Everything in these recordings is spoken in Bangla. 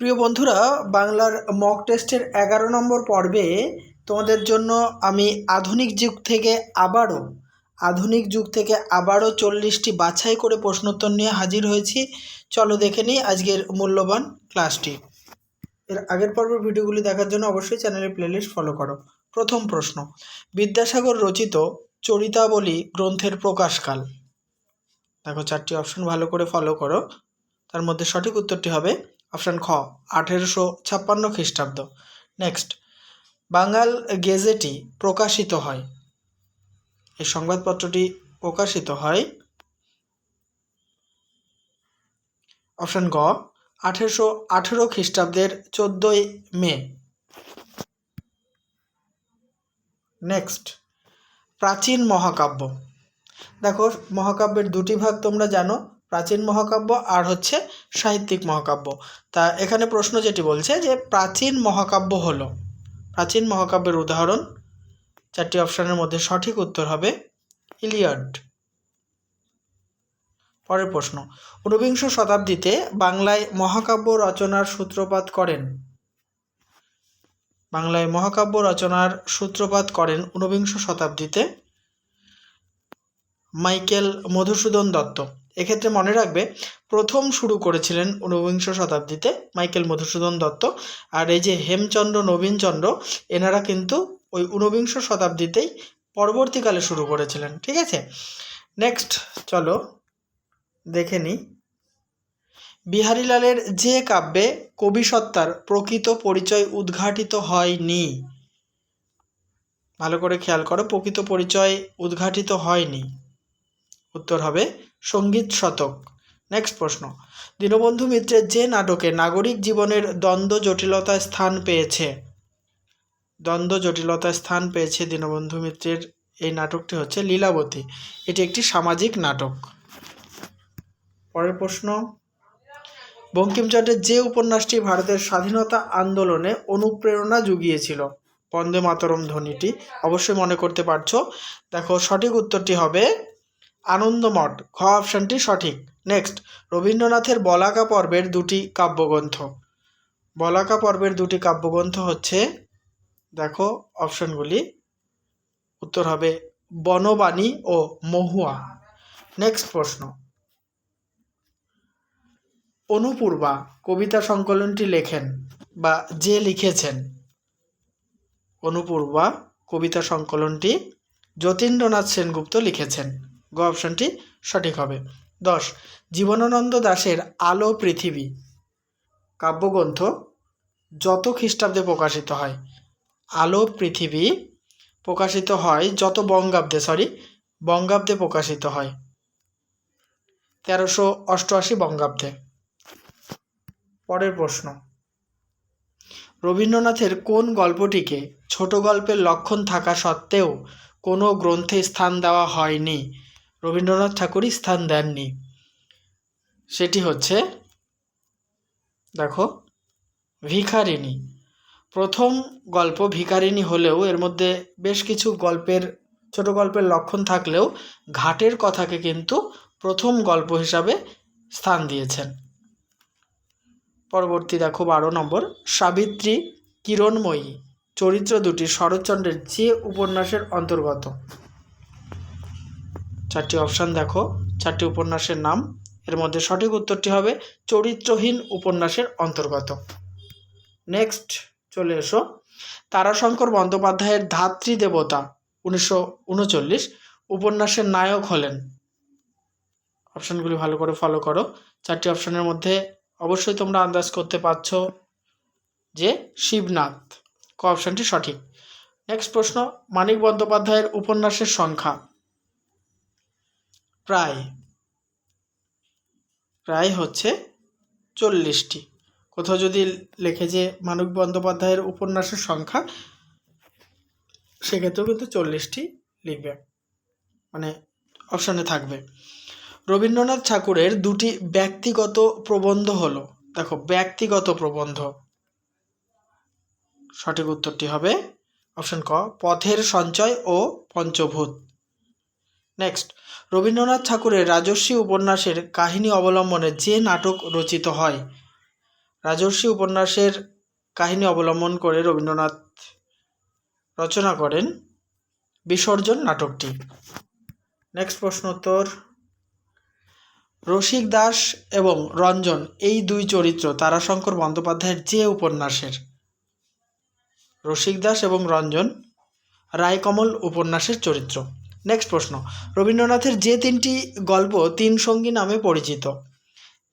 প্রিয় বন্ধুরা, বাংলার মক টেস্টের এগারো নম্বর পর্বে তোমাদের জন্য আমি আধুনিক যুগ থেকে আবারও, আধুনিক যুগ থেকে আবারও চল্লিশটি বাছাই করে প্রশ্নোত্তর নিয়ে হাজির হয়েছি। চলো দেখে নিই আজকের মূল্যবান ক্লাসটি এর আগের পর্বের ভিডিওগুলি দেখার জন্য অবশ্যই চ্যানেলের প্লেলিস্ট ফলো করো। প্রথম প্রশ্ন, বিদ্যাসাগর রচিত চরিতাবলী গ্রন্থের প্রকাশকাল। দেখো, চারটি অপশন ভালো করে ফলো করো। তার মধ্যে সঠিক উত্তরটি হবে অপশান খ, আঠেরোশো ছাপ্পান্ন খ্রিস্টাব্দ। নেক্সট বাঙাল গেজেটি প্রকাশিত হয়। এই সংবাদপত্রটি প্রকাশিত হয় অপশান গ, আঠেরোশো আঠেরো খ্রিস্টাব্দের চোদ্দই মে। নেক্সট, প্রাচীন মহাকাব্য। দেখো, মহাকাব্যের দুটি ভাগ তোমরা জানো প্রাচীন মহাকাব্য আর হচ্ছে সাহিত্যিক মহাকাব্য। তা এখানে প্রশ্ন যেটি বলছে যে প্রাচীন মহাকাব্য হলো। প্রাচীন মহাকাব্যের উদাহরণ, চারটি অপশানের মধ্যে সঠিক উত্তর হবে ইলিয়াড। পরের প্রশ্ন, ঊনবিংশ শতাব্দীতে বাংলায় মহাকাব্য রচনার সূত্রপাত করেন। বাংলায় মহাকাব্য রচনার সূত্রপাত করেন ঊনবিংশ শতাব্দীতে মাইকেল মধুসূদন দত্ত। এক্ষেত্রে মনে রাখবে, প্রথম শুরু করেছিলেন ঊনবিংশ শতাব্দীতে মাইকেল মধুসূদন দত্ত। আর এই যে হেমচন্দ্র, নবীনচন্দ্র, এনারা কিন্তু ওই ঊনবিংশ শতাব্দীতেই পরবর্তীকালে শুরু করেছিলেন, ঠিক আছে? নেক্সট চলো দেখে নিই। বিহারীলালের যে কাব্যে কবিসত্তার প্রকৃত পরিচয় উদ্ঘাটিত হয়নি। ভালো করে খেয়াল করো, প্রকৃত পরিচয় উদ্ঘাটিত হয়নি। উত্তর হবে সংগীত শতক। নেক্সট প্রশ্ন। দীনবন্ধু মিত্রের যে নাটকে নাগরিক জীবনের দ্বন্দ্ব জটিলতায় স্থান পেয়েছে, দ্বন্দ্ব জটিলতায় স্থান পেয়েছে দীনবন্ধু মিত্রের এই নাটকটি হচ্ছে লীলাবতী। এটি একটি সামাজিক নাটক। পরের প্রশ্ন। বঙ্কিমচন্দ্রের যে উপন্যাসটি ভারতের স্বাধীনতা আন্দোলনে অনুপ্রেরণা জুগিয়েছিল, বন্দে মাতরম ধ্বনিটি, অবশ্যই মনে করতে পারছ। দেখো সঠিক উত্তরটি হবে আনন্দমঠ। খ অপশানটি সঠিক। নেক্সট, রবীন্দ্রনাথের বলাকা পর্বের দুটি কাব্যগ্রন্থ। বলাকা পর্বের দুটি কাব্যগ্রন্থ হচ্ছে, দেখো অপশনগুলি, উত্তর হবে বনবাণী ও মহুয়া। নেক্সট প্রশ্ন। অনুপূর্বা কবিতা সংকলনটি লেখেন বা যে লিখেছেন। অনুপূর্বা কবিতা সংকলনটি যতীন্দ্রনাথ সেনগুপ্ত লিখেছেন। গ অপশানটি সঠিক হবে। দশ, জীবনানন্দ দাশের আলো পৃথিবী। কাব্যগ্রন্থ, যত খ্রিস্টাব্দে প্রকাশিত হয়, আলো পৃথিবী প্রকাশিত হয় যত বঙ্গাব্দে সরি বঙ্গাব্দে প্রকাশিত হয়। তেরোশো অষ্টআশি বঙ্গাব্দে। পরের প্রশ্ন, রবীন্দ্রনাথের কোন গল্পটিকে ছোট গল্পের লক্ষণ থাকা সত্ত্বেও কোনো গ্রন্থে স্থান দেওয়া হয়নি? রবীন্দ্রনাথ ঠাকুরই স্থান দেননি। সেটি হচ্ছে, দেখো, ভিখারিণী। প্রথম গল্প ভিখারিণী হলেও এর মধ্যে বেশ কিছু গল্পের, ছোট গল্পের লক্ষণ থাকলেও ঘাটের কথাকে কিন্তু প্রথম গল্প হিসাবে স্থান দিয়েছেন। পরবর্তী দেখো, বারো নম্বর, সাবিত্রী কিরণময়ী। চরিত্র দুটি শরৎচন্দ্রের যে উপন্যাসের অন্তর্গত। চারটি অপশান দেখো, চারটি উপন্যাসের নাম। এর মধ্যে সঠিক উত্তরটি হবে চরিত্রহীন উপন্যাসের অন্তর্গত। নেক্সট চলে এসো। তারাশঙ্কর বন্দ্যোপাধ্যায়ের ধাত্রী দেবতা, উনিশশো উনচল্লিশ। উপন্যাসের নায়ক হলেন। অপশানগুলি ভালো করে ফলো করো। চারটি অপশানের মধ্যে অবশ্যই তোমরা আন্দাজ করতে পারছ যে শিবনাথ। ক অপশানটি সঠিক। নেক্সট প্রশ্ন, মানিক বন্দ্যোপাধ্যায়ের উপন্যাসের সংখ্যা। প্রায় প্রায় হচ্ছে চল্লিশটি। কোথাও যদি লেখে যে মানিক বন্দ্যোপাধ্যায়ের উপন্যাসের সংখ্যা, সেক্ষেত্রেও কিন্তু চল্লিশটি লিখবে। মানে অপশানে থাকবে। রবীন্দ্রনাথ ঠাকুরের দুটি ব্যক্তিগত প্রবন্ধ হলো, দেখো, ব্যক্তিগত প্রবন্ধ। সঠিক উত্তরটি হবে অপশন ক, পথের সঞ্চয় ও পঞ্চভূত। নেক্সট রবীন্দ্রনাথ ঠাকুরের রাজস্বী উপন্যাসের কাহিনী অবলম্বনে যে নাটক রচিত হয়, রাজর্ষি উপন্যাসের কাহিনী অবলম্বন করে রবীন্দ্রনাথ রচনা করেন বিসর্জন নাটকটি। নেক্সট প্রশ্নোত্তর রসিক দাস এবং রঞ্জন, এই দুই চরিত্র, তারাশঙ্কর বন্দ্যোপাধ্যায়ের যে উপন্যাসের। রসিক দাস এবং রঞ্জন, রায়কমল উপন্যাসের চরিত্র। নেক্সট প্রশ্ন। রবীন্দ্রনাথের যে তিনটি গল্প তিন সঙ্গী নামে পরিচিত।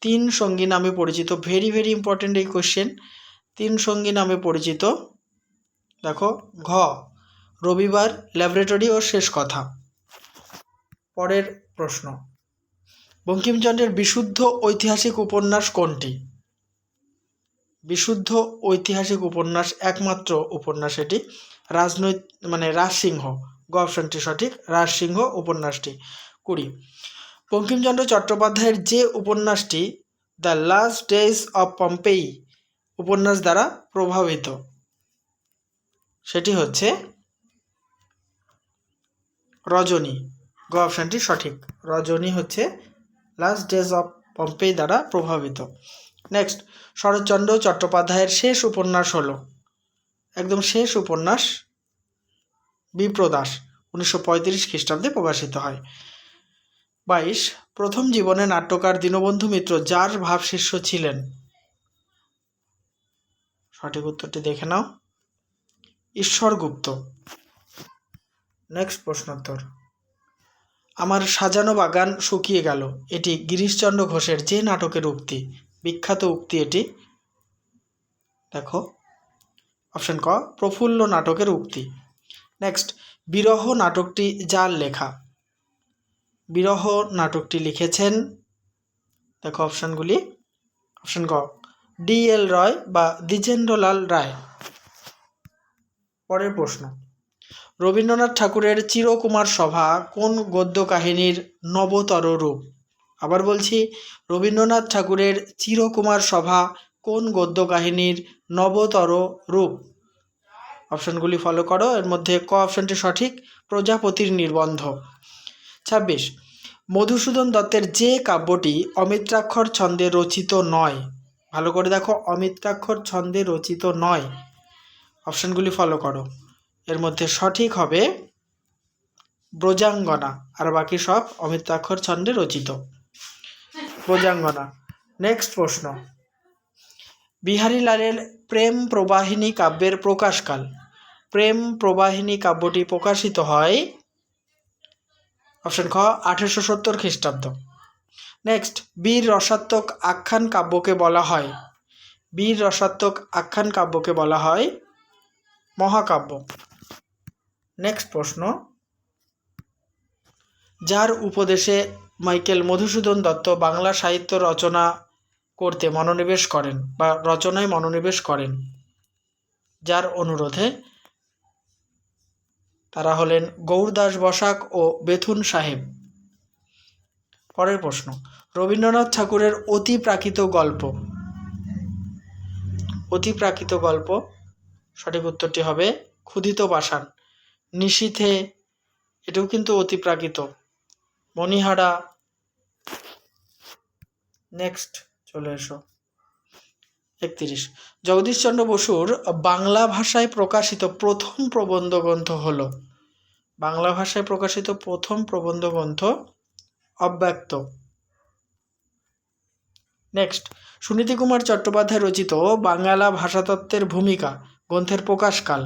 তিন সঙ্গী নামে পরিচিত ভেরি ভেরি ইম্পর্টেন্ট এই কোশ্চেন তিন সঙ্গী নামে পরিচিত, দেখো, ঘ, রবিবার ল্যাবরেটরি ও শেষ কথা। পরের প্রশ্ন। বঙ্কিমচন্দ্রের বিশুদ্ধ ঐতিহাসিক উপন্যাস কোনটি? বিশুদ্ধ ঐতিহাসিক উপন্যাস একমাত্র উপন্যাস এটি রাজনৈত মানে রাজসিংহ। গ অপশনটি সঠিক, রাজসিংহ উপন্যাসটি কুড়ি। বঙ্কিমচন্দ্র চট্টোপাধ্যায়ের যে উপন্যাসটি, the last days of Pompeii উপন্যাস দ্বারা প্রভাবিত, সেটি হচ্ছে রজনী গ অপশানটি সঠিক। রজনী হচ্ছে লাস্ট ডেজ অফ পম্পেই দ্বারা প্রভাবিত। নেক্সট, শরৎচন্দ্র চট্টোপাধ্যায়ের শেষ উপন্যাস হলো, একদম শেষ উপন্যাস বিপ্রদাস উনিশশো পঁয়ত্রিশ খ্রিস্টাব্দে প্রকাশিত হয়। বাইশ, প্রথম জীবনে নাট্যকার দীনবন্ধু মিত্র যার ভাবশিষ্য ছিলেন? সঠিক উত্তরটি দেখে নাও। ঈশ্বর গুপ্ত নেক্সট প্রশ্নোত্তর। আমার সাজানো বাগান শুকিয়ে গেল। এটি গিরিশচন্দ্র ঘোষের যে নাটকের উক্তি, বিখ্যাত উক্তি এটি। দেখো। অপশন ক, প্রফুল্ল নাটকের উক্তি। নেক্সট বিরহ নাটকটি যার লেখা। বিরহ নাটকটি লিখেছেন, দেখো অপশানগুলি। অপশান ক ডি এল রয় বা দ্বিজেন্দ্রলাল রায়। পরের প্রশ্ন, রবীন্দ্রনাথ ঠাকুরের চিরকুমার সভা কোন গদ্য কাহিনীর নবতর রূপ? আবার বলছি, রবীন্দ্রনাথ ঠাকুরের চিরকুমার সভা কোন গদ্য কাহিনীর নবতর রূপ? অপশনগুলি ফলো করো। এর মধ্যে ক অপশনটি সঠিক? প্রজাপতির নির্বন্ধ। ছাব্বিশ। মধুসূদন দত্তের যে কাব্যটি অমিত্রাক্ষর ছন্দে রচিত নয়, ভালো করে দেখো, অমিত্রাক্ষর ছন্দে রচিত নয়, অপশনগুলি ফলো করো। এর মধ্যে সঠিক হবে ব্রজাঙ্গনা, আর বাকি সব অমিত্রাক্ষর ছন্দে রচিত। ব্রজাঙ্গনা। নেক্সট প্রশ্ন। বিহারীলালের প্রেম প্রবাহিনী কাব্যের প্রকাশকাল। প্রেম প্রবাহিনী কাব্যটি প্রকাশিত হয় অপশন খ, আঠেরোশো সত্তর খ্রিস্টাব্দ। নেক্সট বীর রসাত্মক আখ্যান কাব্যকে বলা হয়। বীর রসাত্মক আখ্যান কাব্যকে বলা হয় মহাকাব্য। নেক্সট প্রশ্ন। যার উপদেশে মাইকেল মধুসূদন দত্ত বাংলা সাহিত্য রচনা করতে মনোনিবেশ করেন বা রচনায় মনোনিবেশ করেন। যার অনুরোধে তারা হলেন গৌরদাস বসাক ও বেথুন সাহেব। পরের প্রশ্ন, রবীন্দ্রনাথ ঠাকুরের অতি প্রাকৃত গল্প। অতি প্রাকৃত গল্প, সঠিক উত্তরটি হবে ক্ষুধিত পাষাণ নিশীথে এটাও কিন্তু অতি প্রাকৃত মণিহারা, নেক্সট। চলে এসো। একত্রিশ। জগদীশচন্দ্র বসুর বাংলা ভাষায় প্রকাশিত প্রথম প্রবন্ধ গ্রন্থ হল। বাংলা ভাষায় প্রকাশিত প্রথম প্রবন্ধ গ্রন্থ অব্যক্ত। নেক্সট। সুনীতি কুমার চট্টোপাধ্যায় রচিত বাংলা ভাষাতত্ত্বের ভূমিকা, গ্রন্থের প্রকাশকাল।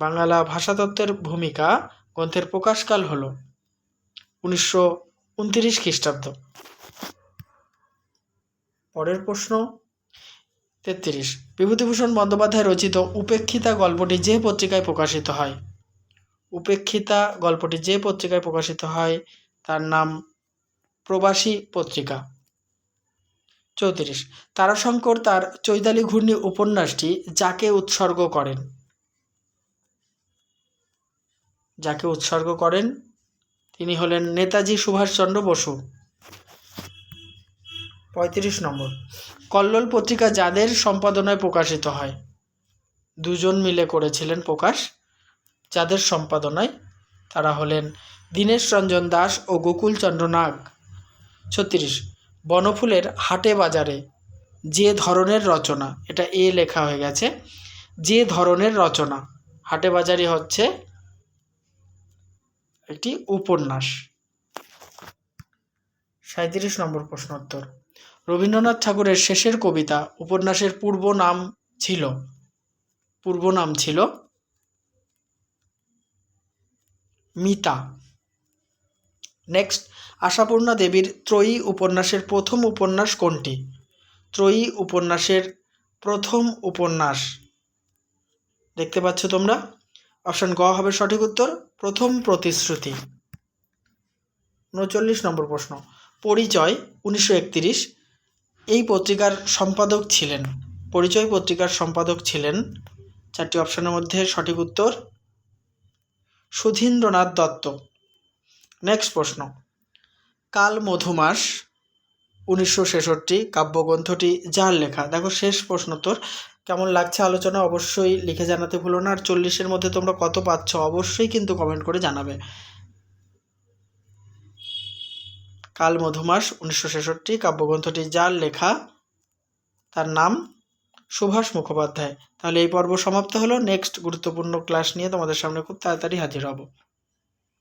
বাংলা ভাষাতত্ত্বের ভূমিকা, গ্রন্থের প্রকাশকাল হল উনিশশো উনত্রিশ খ্রিস্টাব্দ। পরের প্রশ্ন। তেত্রিশ। বিভূতিভূষণ বন্দ্যোপাধ্যায় রচিত উপেক্ষিতা গল্পটি যে পত্রিকায় প্রকাশিত হয়? উপেক্ষিতা গল্পটি যে পত্রিকায় প্রকাশিত হয়, তার নাম প্রবাসী পত্রিকা। চৌত্রিশ। তারাশঙ্কর তার চৈতালি ঘূর্ণি উপন্যাসটি যাকে উৎসর্গ করেন? যাকে উৎসর্গ করেন? তিনি হলেন নেতাজি সুভাষচন্দ্র বসু। পঁয়ত্রিশ নম্বর। কল্লোল পত্রিকা যাদের সম্পাদনায় প্রকাশিত হয়। দুজন মিলে করেছিলেন প্রকাশ। যাদের সম্পাদনায় তারা হলেন দীনেশ রঞ্জন দাস ও গোকুল চন্দ্র নাগ। ছত্রিশ, বনফুলের হাটে বাজারে যে ধরনের রচনা, এটা এ লেখা হয়ে গেছে, যে ধরনের রচনা, হাটে বাজারে হচ্ছে একটি উপন্যাস। সাঁত্রিশ নম্বর প্রশ্নোত্তর। রবীন্দ্রনাথ ঠাকুরের শেষের কবিতা উপন্যাসের পূর্ব নাম ছিল, পূর্ব নাম ছিল মিতা। নেক্সট আশাপূর্ণা দেবীর ত্রয়ী উপন্যাসের প্রথম উপন্যাস কোনটি? ত্রয়ী উপন্যাসের প্রথম উপন্যাস। দেখতে পাচ্ছ তোমরা? অপশন গ হবে সঠিক উত্তর, প্রথম প্রতিশ্রুতি। উনচল্লিশ নম্বর প্রশ্ন। পরিচয়, উনিশশো এই পত্রিকার সম্পাদক ছিলেন, পরিচয় পত্রিকার সম্পাদক ছিলেন। চারটি অপশনের মধ্যে সঠিক উত্তর সুধীন্দ্রনাথ দত্ত। নেক্সট প্রশ্ন। কাল মধুমাস, উনিশশো ছেষট্টি কাব্যগ্রন্থটি যার লেখা? দেখো শেষ প্রশ্ন তোর কেমন লাগছে আলোচনা অবশ্যই লিখে জানাতে ভুলো না। আর চল্লিশের মধ্যে তোমরা কত পাচ্ছ অবশ্যই কিন্তু কমেন্ট করে জানাবে। কাল মধুমাস উনিশশো ছেষট্টি কাব্যগ্রন্থটি যার লেখা, তার নাম সুভাষ মুখোপাধ্যায়। তাহলে এই পর্ব সমাপ্ত হলো। নেক্সট গুরুত্বপূর্ণ ক্লাস নিয়ে তোমাদের সামনে খুব তাড়াতাড়ি হাজির হব।